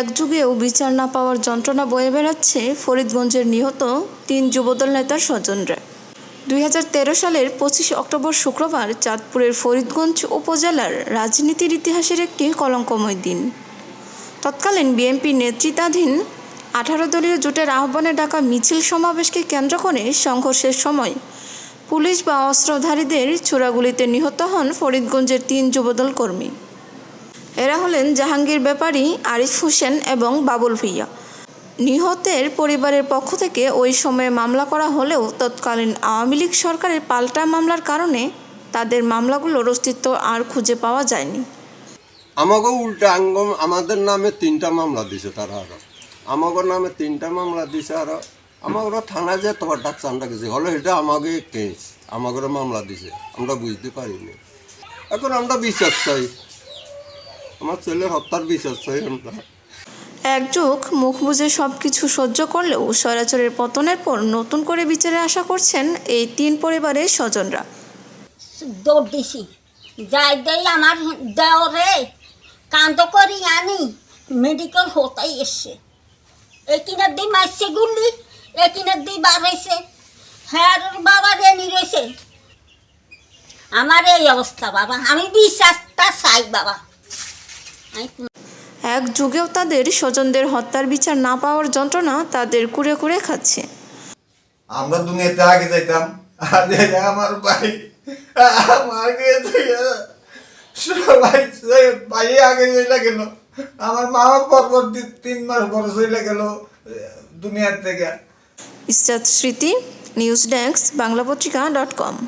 এক যুগেও বিচার না পাওয়ার যন্ত্রণা বয়ে বেড়াচ্ছে ফরিদগঞ্জের নিহত তিন যুবদল নেতার স্বজনরা। দুই হাজার তেরো সালের পঁচিশে অক্টোবর শুক্রবার চাঁদপুরের ফরিদগঞ্জ উপজেলার রাজনীতির ইতিহাসের একটি কলঙ্কময় দিন। তৎকালীন বিএনপি নেতৃত্বাধীন আঠারো দলীয় জোটের আহ্বানে ডাকা মিছিল সমাবেশকে কেন্দ্র করে সংঘর্ষের সময় পুলিশ বা অস্ত্রধারীদের ছোড়াগুলিতে নিহত হন ফরিদগঞ্জের তিন যুবদল কর্মী। এরা হলেন জাহাঙ্গীর ব্যাপারী, আরিফ হোসেন এবং বাবুল ভুইয়া। নিহতের পরিবারের পক্ষ থেকে ওই সময়ে মামলা করা হলেও তৎকালীন আওয়ামী লীগ সরকারের পাল্টা মামলার কারণে তাদের মামলাগুলোর অস্তিত্ব আর খুঁজে পাওয়া যায়নি। আমাকে উল্টা আঙ্গম, আমাদের নামে তিনটা মামলা দিছে তারা আরও। আমাকে নামে তিনটা মামলা দিছে আরও। আমাকে থানায় যে তোমার ডাক চান্দা গেছে হলে এটা আমাকে কেস আমাকে মামলা দিছে, আমরা বুঝতে পারিনি। এখন আমরা বিশ্বাস চাই। আমার ছেলের হত্যার বিশ্বাস চাই আমরা এক যুগ মুখ বুজে সব কিছু সহ্য করলেও স্বৈরাচারের পতনের পর নতুন করে বিচারে আশা করছেন এই তিন পরিবারের স্বজনরা। দৌড় দিছি। যাই দেই আমার দেওরে কান্দ করি আনি মেডিকেল হতাই এসছে। একিনের দি মারছে গুলি একিনের দি বার হয়েছে হ্যাঁ বাবা রেনি রয়েছে আমার এই অবস্থা বাবা আমি বিশ্বাসটা চাই বাবা। এক যুগেও তাদের স্বজনদের হত্যার বিচার না পাওয়ার যন্ত্রণা তাদের কুড়ে কুড়ে খাচ্ছে। আমরা দুনিয়াতে আগে যাইতাম আর আমার ভাই আমার সবাই ভাই আগে চলে গেল। আমার মামা দি- তিন মাস পরে চলে গেল দুনিয়ার থেকে। ইস্টাত স্মৃতি নিউজ ডেস্ক বাংলা পত্রিকা ডট কম।